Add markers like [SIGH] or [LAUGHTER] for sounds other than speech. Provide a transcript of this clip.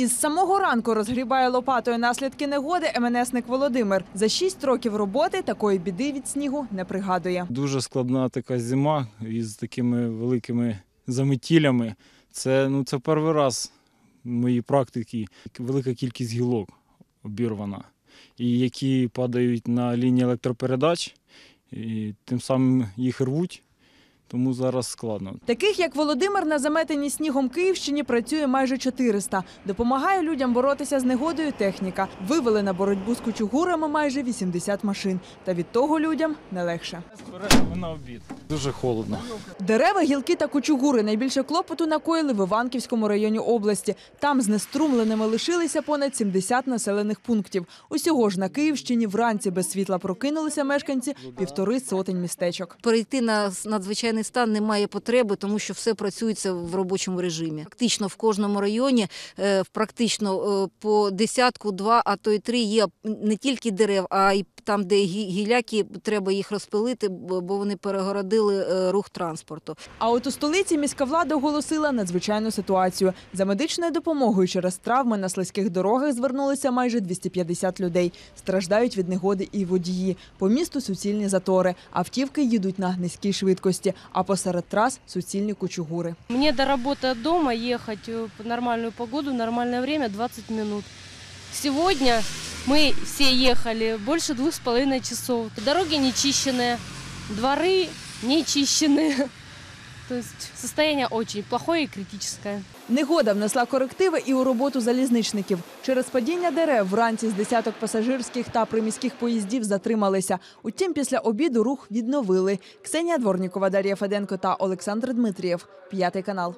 Із самого ранку розгрібає лопатою наслідки негоди МНСник Володимир. За шість років роботи такої біди від снігу не пригадує. Дуже складна така зима із такими великими заметілями. Це, ну, це перший раз в моїй практиці велика кількість гілок обірвана, і які падають на лінії електропередач, і тим самим їх рвуть, тому зараз складно. Таких як Володимир на заметеній снігом Київщині працює майже 400. Допомагає людям боротися з негодою техніка. Вивели на боротьбу з кучугурами майже 80 машин. Та від того людям не легше. Зберемо на обід. Дуже холодно. Дерева, гілки та кучугури найбільше клопоту накоїли в Іванківському районі області. Там знеструмленими лишилися понад 70 населених пунктів. Усього ж на Київщині вранці без світла прокинулися мешканці півтори сотень містечок. Перейти на надзвичайний стан немає потреби, тому що все працюється в робочому режимі. Практично в кожному районі, е, практично е, по десятку, два, а то й три є не тільки дерев, а й там, де гі- гіляки, треба їх розпилити, бо вони перегородили е, рух транспорту. А от у столиці міська влада оголосила надзвичайну ситуацію. За медичною допомогою через травми на слизьких дорогах звернулися майже 250 людей. Страждають від негоди і водії. По місту суцільні затори. Автівки їдуть на низькій швидкості, а посеред трас суцільні кучугури. Мне до работы от дома ехать э, в нормальную погоду, в нормальное время 20 минут. Сегодня мы все ехали больше двух с половиной часов. Дороги не чищенные, дворы не чищенные. [LAUGHS] То есть состояние очень плохое и критическое. Негода внесла корективи і у роботу залізничників. Через падіння дерев вранці з десяток пасажирських та приміських поїздів затрималися. Утім, після обіду рух відновили. Ксенія Дворнікова, Дар'я Феденко та Олександр Дмитрієв. П'ятий канал.